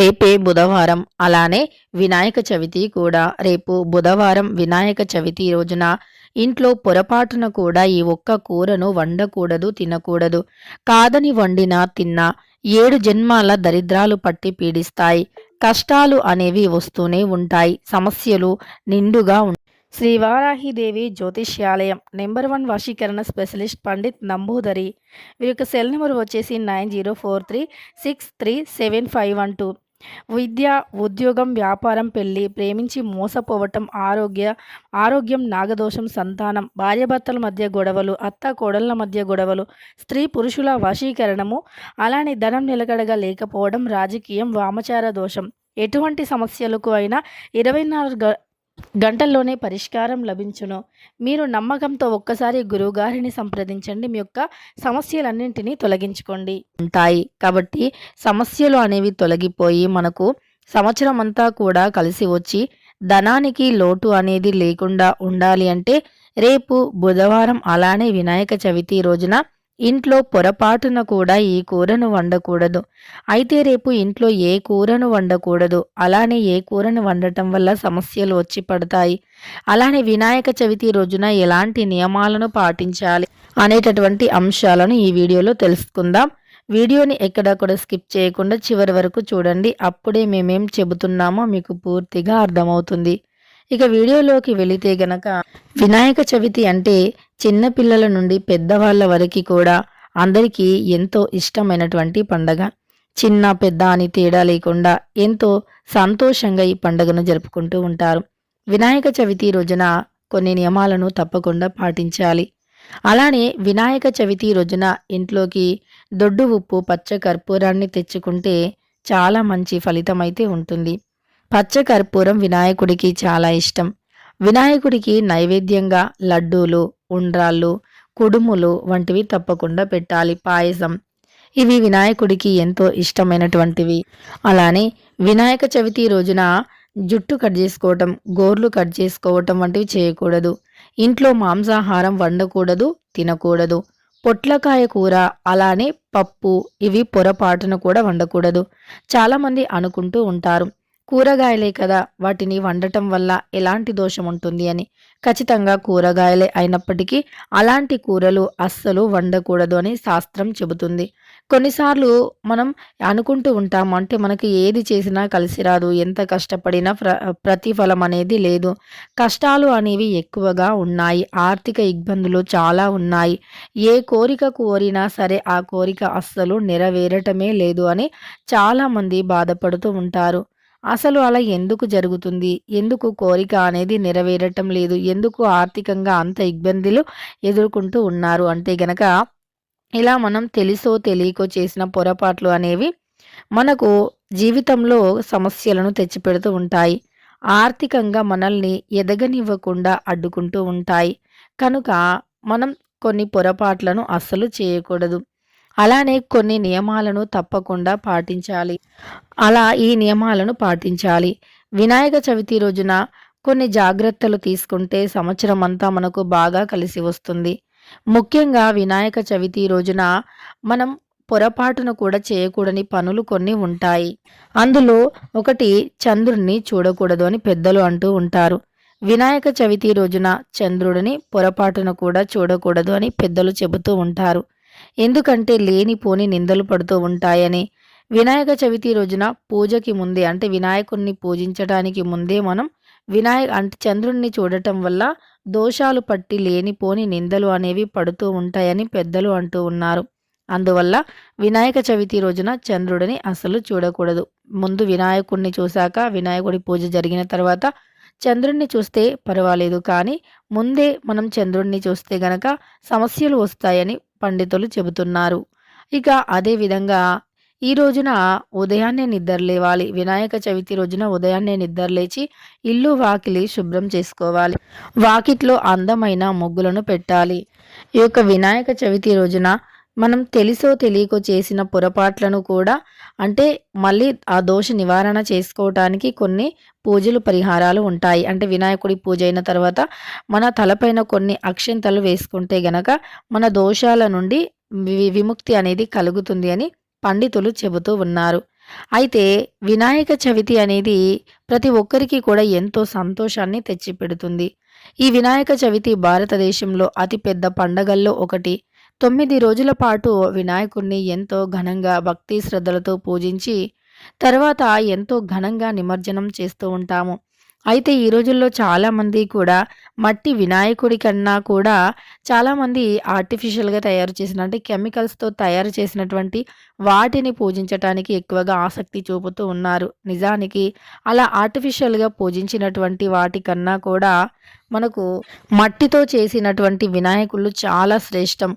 రేపే బుధవారం. అలానే వినాయక చవితి కూడా. రేపు బుధవారం వినాయక చవితి రోజున ఇంట్లో పొరపాటున కూడా ఈ ఒక్క కూరను వండకూడదు తినకూడదు. కాదని వండినా తిన్నా ఏడు జన్మాల దరిద్రాలు పట్టి పీడిస్తాయి. కష్టాలు అనేవి వస్తూనే ఉంటాయి. సమస్యలు నిండుగా ఉంటాయి శ్రీ వారాహిదేవి జ్యోతిష్యాలయం. నెంబర్ వన్ వశీకరణ స్పెషలిస్ట్ పండిత్ నంబూదరి. వీరి యొక్క సెల్ నెంబర్ వచ్చేసి nine zero four three six three seven five one two. విద్య ఉద్యోగం వ్యాపారం పెళ్ళి ప్రేమించి మోసపోవటం ఆరోగ్య ఆరోగ్యం నాగదోషం సంతానం భార్యాభర్తల మధ్య గొడవలు అత్త కోడళ్ళ మధ్య గొడవలు స్త్రీ పురుషుల వశీకరణము అలానే ధనం నిలకడగా లేకపోవడం రాజకీయం వామచార దోషం. ఎటువంటి సమస్యలకు అయినా ఇరవై నాలుగు గంటల్లోనే పరిష్కారం లభించును. మీరు నమ్మకంతో ఒక్కసారి గురువుగారిని సంప్రదించండి. మీ యొక్క సమస్యలన్నింటినీ తొలగించుకోండి. ఉంటాయి. కాబట్టి సమస్యలు అనేవి తొలగిపోయి మనకు సంవత్సరం అంతా కూడా కలిసి వచ్చి ధనానికి లోటు అనేది లేకుండా ఉండాలి అంటే రేపు బుధవారం అలానే వినాయక చవితి రోజున ఇంట్లో పొరపాటున కూడా ఈ కూరను వండకూడదు. అయితే రేపు ఇంట్లో ఏ కూరను వండకూడదు? అలానే ఏ కూరను వండటం వల్ల సమస్యలు వచ్చి పడతాయి? అలానే వినాయక చవితి రోజున ఎలాంటి నియమాలను పాటించాలి? అనేటటువంటి అంశాలను ఈ వీడియోలో తెలుసుకుందాం. వీడియోని ఎక్కడా కూడా స్కిప్ చేయకుండా చివరి వరకు చూడండి. అప్పుడే మేమేం చెబుతున్నామో మీకు పూర్తిగా అర్థమవుతుంది. ఇక వీడియోలోకి వెళితే గనక వినాయక చవితి అంటే చిన్న పిల్లల నుండి పెద్దవాళ్ళ వరకు కూడా అందరికీ ఎంతో ఇష్టమైనటువంటి పండగ. చిన్న పెద్ద అని తేడా లేకుండా ఎంతో సంతోషంగా ఈ పండుగను జరుపుకుంటూ ఉంటారు. వినాయక చవితి రోజున కొన్ని నియమాలను తప్పకుండా పాటించాలి. అలానే వినాయక చవితి రోజున ఇంట్లోకి దొడ్డు ఉప్పు పచ్చ కర్పూరాన్ని తెచ్చుకుంటే చాలా మంచి ఫలితం అయితే ఉంటుంది. పచ్చకర్పూరం వినాయకుడికి చాలా ఇష్టం. వినాయకుడికి నైవేద్యంగా లడ్డూలు ఉండ్రాళ్ళు కుడుములు వంటివి తప్పకుండా పెట్టాలి పాయసం. ఇవి వినాయకుడికి ఎంతో ఇష్టమైనటువంటివి. అలానే వినాయక చవితి రోజున జుట్టు కట్ చేసుకోవటం గోర్లు కట్ చేసుకోవటం వంటివి చేయకూడదు. ఇంట్లో మాంసాహారం వండకూడదు తినకూడదు. పొట్లకాయ కూర అలానే పప్పు ఇవి పొరపాటున కూడా వండకూడదు. చాలామంది అనుకుంటూ ఉంటారు కూరగాయలే కదా వాటిని వండటం వల్ల ఎలాంటి దోషం ఉంటుంది అని. ఖచ్చితంగా కూరగాయలే అయినప్పటికీ అలాంటి కూరలు అస్సలు వండకూడదు అని శాస్త్రం చెబుతుంది. కొన్నిసార్లు మనం అనుకుంటూ ఉంటాం అంటే మనకి ఏది చేసినా కలిసి రాదు ఎంత కష్టపడినా ప్ర ప్రతిఫలం అనేది లేదు. కష్టాలు అనేవి ఎక్కువగా ఉన్నాయి ఆర్థిక ఇబ్బందులు చాలా ఉన్నాయి. ఏ కోరిక కోరినా సరే ఆ కోరిక అస్సలు నెరవేరటమే లేదు అని చాలామంది బాధపడుతూ ఉంటారు. అసలు అలా ఎందుకు జరుగుతుంది? ఎందుకు కోరిక అనేది నెరవేరటం లేదు? ఎందుకు ఆర్థికంగా అంత ఇబ్బందులు ఎదుర్కొంటూ ఉన్నారు? అంటే గనక ఇలా మనం తెలుసో తెలియకో చేసిన పొరపాట్లు అనేవి మనకు జీవితంలో సమస్యలను తెచ్చిపెడుతూ ఉంటాయి. ఆర్థికంగా మనల్ని ఎదగనివ్వకుండా అడ్డుకుంటూ ఉంటాయి. కనుక మనం కొన్ని పొరపాట్లను అస్సలు చేయకూడదు. అలానే కొన్ని నియమాలను తప్పకుండా పాటించాలి. అలా ఈ నియమాలను పాటించాలి. వినాయక చవితి రోజున కొన్ని జాగ్రత్తలు తీసుకుంటే సంవత్సరం అంతా మనకు బాగా కలిసి వస్తుంది. ముఖ్యంగా వినాయక చవితి రోజున మనం పొరపాటున కూడా చేయకూడని పనులు కొన్ని ఉంటాయి. అందులో ఒకటి చంద్రుడిని చూడకూడదు అని పెద్దలు అంటూ ఉంటారు. వినాయక చవితి రోజున చంద్రుడిని పొరపాటున కూడా చూడకూడదు అని పెద్దలు చెబుతూ ఉంటారు. ఎందుకంటే లేనిపోని నిందలు పడుతూ ఉంటాయని. వినాయక చవితి రోజున పూజకి ముందే అంటే వినాయకుణ్ణి పూజించడానికి ముందే మనం వినాయక అంటే చంద్రుడిని చూడటం వల్ల దోషాలు పట్టి లేనిపోని నిందలు అనేవి పడుతూ ఉంటాయని పెద్దలు అంటూ ఉన్నారు. అందువల్ల వినాయక చవితి రోజున చంద్రుడిని అసలు చూడకూడదు. ముందు వినాయకుడిని చూశాక వినాయకుడి పూజ జరిగిన తర్వాత చంద్రుణ్ణి చూస్తే పర్వాలేదు కానీ ముందే మనం చంద్రుణ్ణి చూస్తే గనక సమస్యలు వస్తాయని పండితులు చెబుతున్నారు. ఇక అదే విధంగా ఈ రోజున ఉదయాన్నే నిద్రలేవాలి. వినాయక చవితి రోజున ఉదయాన్నే నిద్రలేచి ఇల్లు వాకిలి శుభ్రం చేసుకోవాలి. వాకిట్లో అందమైన ముగ్గులను పెట్టాలి. ఈ యొక్క వినాయక చవితి రోజున మనం తెలిసో తెలియకో చేసిన పొరపాట్లను కూడా అంటే మళ్ళీ ఆ దోష నివారణ చేసుకోవటానికి కొన్ని పూజలు పరిహారాలు ఉంటాయి అంటే వినాయకుడి పూజ అయిన తర్వాత మన తలపైన కొన్ని అక్షంతలు వేసుకుంటే గనక మన దోషాల నుండి వి- విముక్తి అనేది కలుగుతుంది అని పండితులు చెబుతూ ఉన్నారు అయితే వినాయక చవితి అనేది ప్రతి ఒక్కరికి కూడా ఎంతో సంతోషాన్ని తెచ్చిపెడుతుంది. ఈ వినాయక చవితి భారతదేశంలో అతిపెద్ద పండగల్లో ఒకటి. తొమ్మిది రోజుల పాటు వినాయకుణ్ణి ఎంతో ఘనంగా భక్తి శ్రద్ధలతో పూజించి, తర్వాత ఎంతో ఘనంగా నిమజ్జనం చేస్తూ ఉంటాము. అయితే ఈ రోజుల్లో చాలామంది కూడా మట్టి వినాయకుడి కన్నా కూడా చాలామంది ఆర్టిఫిషియల్‌గా తయారు చేసిన అంటే కెమికల్స్‌తో తయారు చేసినటువంటి వాటిని పూజించటానికి ఎక్కువగా ఆసక్తి చూపుతూ ఉన్నారు. నిజానికి అలా ఆర్టిఫిషియల్‌గా పూజించినటువంటి వాటి కన్నా కూడా మనకు మట్టితో చేసినటువంటి వినాయకుళ్ళు చాలా శ్రేష్టం.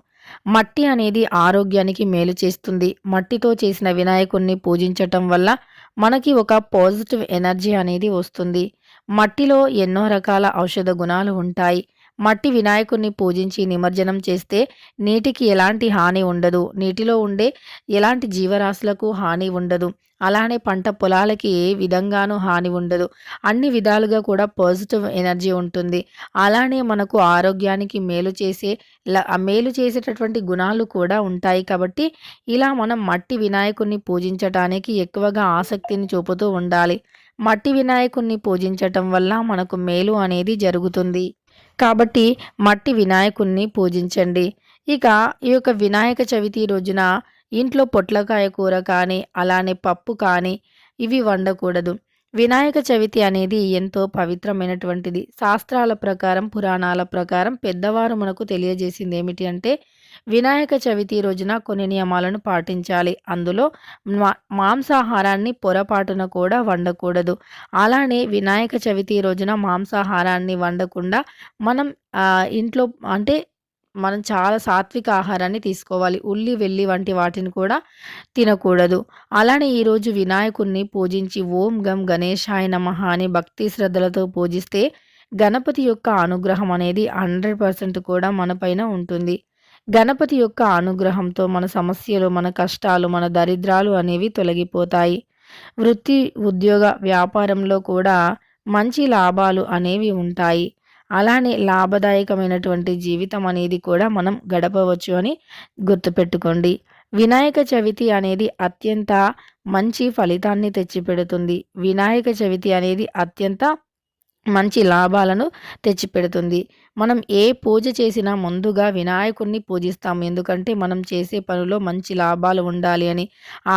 మట్టి అనేది ఆరోగ్యానికి మేలు చేస్తుంది. మట్టితో చేసిన వినాయకుణ్ణి పూజించటం వల్ల మనకి ఒక పాజిటివ్ ఎనర్జీ అనేది వస్తుంది. మట్టిలో ఎన్నో రకాల ఔషధ గుణాలు ఉంటాయి. మట్టి వినాయకుడిని పూజించి నిమజ్జనం చేస్తే నీటికి ఎలాంటి హాని ఉండదు. నీటిలో ఉండే ఎలాంటి జీవరాశులకు హాని ఉండదు. అలానే పంట పొలాలకి ఏ విధంగానూ హాని ఉండదు. అన్ని విధాలుగా కూడా పాజిటివ్ ఎనర్జీ ఉంటుంది. అలానే మనకు ఆరోగ్యానికి మేలు చేసే మేలు చేసేటటువంటి గుణాలు కూడా ఉంటాయి కాబట్టి ఇలా మనం మట్టి వినాయకుడిని పూజించటానికి ఎక్కువగా ఆసక్తిని చూపుతూ ఉండాలి. మట్టి వినాయకుడిని పూజించటం వల్ల మనకు మేలు అనేది జరుగుతుంది. కాబట్టి మట్టి వినాయకుణ్ణి పూజించండి. ఇక ఈ యొక్క వినాయక చవితి రోజున ఇంట్లో పొట్లకాయ కూర కానీ, అలానే పప్పు కానీ ఇవి వండకూడదు. వినాయక చవితి అనేది ఎంతో పవిత్రమైనటువంటిది. శాస్త్రాల ప్రకారం, పురాణాల ప్రకారం పెద్దవారు మనకు తెలియజేసింది ఏమిటి అంటే వినాయక చవితి రోజున కొన్ని నియమాలను పాటించాలి. అందులో మా మాంసాహారాన్ని పొరపాటున కూడా వండకూడదు. అలానే వినాయక చవితి రోజున మాంసాహారాన్ని వండకుండా మనం ఇంట్లో అంటే మనం చాలా సాత్విక ఆహారాన్ని తీసుకోవాలి. ఉల్లి, వెల్లి వంటి వాటిని కూడా తినకూడదు. అలానే ఈరోజు వినాయకుణ్ణి పూజించి ఓం గం గణేశాయ నమః అని భక్తి శ్రద్ధలతో పూజిస్తే గణపతి యొక్క అనుగ్రహం అనేది 100% కూడా మనపైన ఉంటుంది. గణపతి యొక్క అనుగ్రహంతో మన సమస్యలు, మన కష్టాలు, మన దరిద్రాలు అనేవి తొలగిపోతాయి. వృత్తి, ఉద్యోగ, వ్యాపారంలో కూడా మంచి లాభాలు అనేవి ఉంటాయి. అలానే లాభదాయకమైనటువంటి జీవితం అనేది కూడా మనం గడపవచ్చు అని గుర్తుపెట్టుకోండి. వినాయక చవితి అనేది అత్యంత మంచి ఫలితాన్ని తెచ్చిపెడుతుంది. వినాయక చవితి అనేది అత్యంత మంచి లాభాలను తెచ్చిపెడుతుంది. మనం ఏ పూజ చేసినా ముందుగా వినాయకుడిని పూజిస్తాం. ఎందుకంటే మనం చేసే పనిలో మంచి లాభాలు ఉండాలి అని.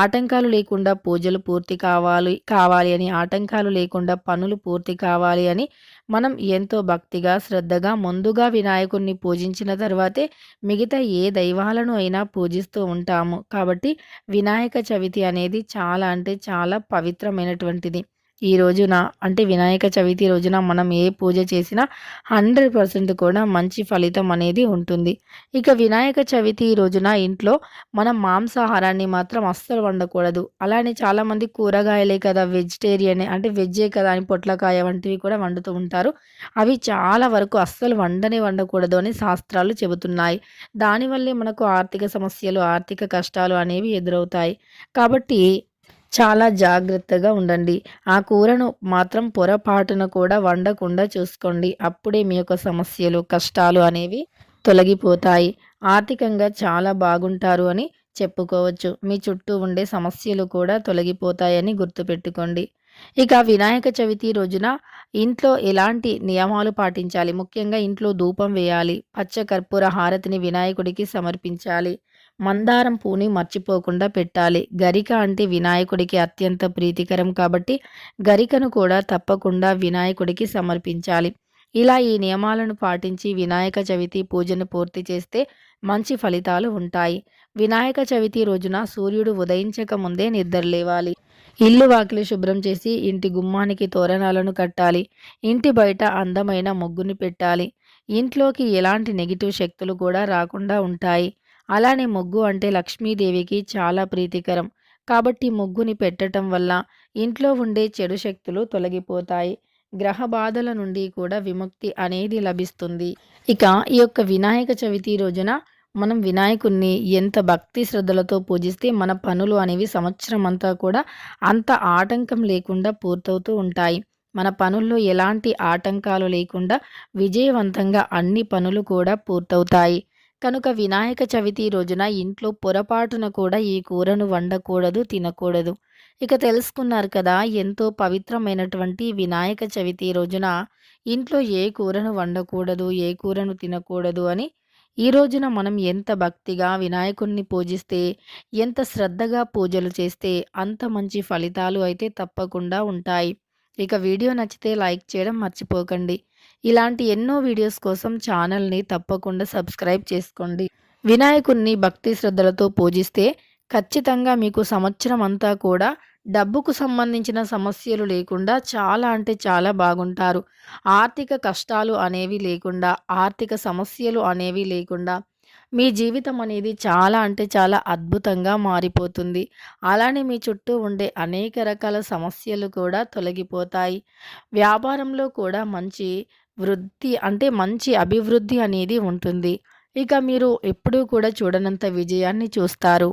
ఆటంకాలు లేకుండా పూజలు పూర్తి కావాలి కావాలి అని, ఆటంకాలు లేకుండా పనులు పూర్తి కావాలి అని మనం ఎంతో భక్తిగా, శ్రద్ధగా ముందుగా వినాయకుడిని పూజించిన తర్వాతే మిగతా ఏ దైవాలను అయినా పూజిస్తూ ఉంటాము. కాబట్టి వినాయక చవితి అనేది చాలా అంటే చాలా పవిత్రమైనటువంటిది. ఈ రోజున అంటే వినాయక చవితి రోజున మనం ఏ పూజ చేసినా 100% కూడా మంచి ఫలితం అనేది ఉంటుంది. ఇక వినాయక చవితి రోజున ఇంట్లో మనం మాంసాహారాన్ని మాత్రం అస్సలు వండకూడదు. అలానే చాలామంది కూరగాయలే కదా వెజిటేరియనే అంటే వెజ్జే కదా అని పొట్లకాయ వంటివి కూడా వండుతూ ఉంటారు. అవి చాలా వరకు అస్సలు వండనే వండకూడదు అని శాస్త్రాలు చెబుతున్నాయి. దానివల్లే మనకు ఆర్థిక సమస్యలు, ఆర్థిక కష్టాలు అనేవి ఎదురవుతాయి. కాబట్టి చాలా జాగ్రత్తగా ఉండండి. ఆ కూరను మాత్రం పొరపాటున కూడా వండకుండా చూసుకోండి. అప్పుడే మీ యొక్క సమస్యలు, కష్టాలు అనేవి తొలగిపోతాయి. ఆర్థికంగా చాలా బాగుంటారు అని చెప్పుకోవచ్చు. మీ చుట్టూ ఉండే సమస్యలు కూడా తొలగిపోతాయని గుర్తుపెట్టుకోండి. ఇక వినాయక చవితి రోజున ఇంట్లో ఎలాంటి నియమాలు పాటించాలి? ముఖ్యంగా ఇంట్లో ధూపం వేయాలి. పచ్చ కర్పూర హారతిని వినాయకుడికి సమర్పించాలి. మందారం పూని మర్చిపోకుండా పెట్టాలి. గరిక అంటే వినాయకుడికి అత్యంత ప్రీతికరం కాబట్టి గరికను కూడా తప్పకుండా వినాయకుడికి సమర్పించాలి. ఇలా ఈ నియమాలను పాటించి వినాయక చవితి పూజను పూర్తి చేస్తే మంచి ఫలితాలు ఉంటాయి. వినాయక చవితి రోజున సూర్యుడు ఉదయించక ముందే నిద్రలేవాలి. ఇల్లు వాకిలి శుభ్రం చేసి ఇంటి గుమ్మానికి తోరణాలను కట్టాలి. ఇంటి బయట అందమైన ముగ్గుని పెట్టాలి. ఇంట్లోకి ఎలాంటి నెగిటివ్ శక్తులు కూడా రాకుండా ఉంటాయి. అలానే ముగ్గు అంటే లక్ష్మీదేవికి చాలా ప్రీతికరం. కాబట్టి ముగ్గుని పెట్టటం వల్ల ఇంట్లో ఉండే చెడు శక్తులు తొలగిపోతాయి. గ్రహ బాధల నుండి కూడా విముక్తి అనేది లభిస్తుంది. ఇక ఈ యొక్క వినాయక చవితి రోజున మనం వినాయకుణ్ణి ఎంత భక్తి శ్రద్ధలతో పూజిస్తే మన పనులు అనేవి సంవత్సరం అంతా కూడా అంత ఆటంకం లేకుండా పూర్తవుతూ ఉంటాయి. మన పనుల్లో ఎలాంటి ఆటంకాలు లేకుండా విజయవంతంగా అన్ని పనులు కూడా పూర్తవుతాయి. కనుక వినాయక చవితి రోజున ఇంట్లో పొరపాటున కూడా ఈ కూరను వండకూడదు, తినకూడదు. ఇక తెలుసుకున్నారు కదా ఎంతో పవిత్రమైనటువంటి వినాయక చవితి రోజున ఇంట్లో ఏ కూరను వండకూడదు, ఏ కూరను తినకూడదు అని ఈ రోజున మనం ఎంత భక్తిగా వినాయకుడిని పూజిస్తే, ఎంత శ్రద్ధగా పూజలు చేస్తే అంత మంచి ఫలితాలు అయితే తప్పకుండా ఉంటాయి. ఇక వీడియో నచ్చితే లైక్ చేయడం మర్చిపోకండి. ఇలాంటి ఎన్నో వీడియోస్ కోసం ఛానల్‌ని తప్పకుండా సబ్స్క్రైబ్ చేసుకోండి. వినాయకుణ్ణి భక్తి శ్రద్ధలతో పూజిస్తే ఖచ్చితంగా మీకు సంవత్సరం అంతా కూడా డబ్బుకు సంబంధించిన సమస్యలు లేకుండా చాలా అంటే చాలా బాగుంటారు. ఆర్థిక కష్టాలు అనేవి లేకుండా, ఆర్థిక సమస్యలు అనేవి లేకుండా మీ జీవితం అనేది చాలా అంటే చాలా అద్భుతంగా మారిపోతుంది. అలానే మీ చుట్టూ ఉండే అనేక రకాల సమస్యలు కూడా తొలగిపోతాయి. వ్యాపారంలో కూడా మంచి వృద్ధి అంటే మంచి అభివృద్ధి అనేది ఉంటుంది. ఇక మీరు ఎప్పుడూ కూడా చూడనంత విజయాన్ని చూస్తారు.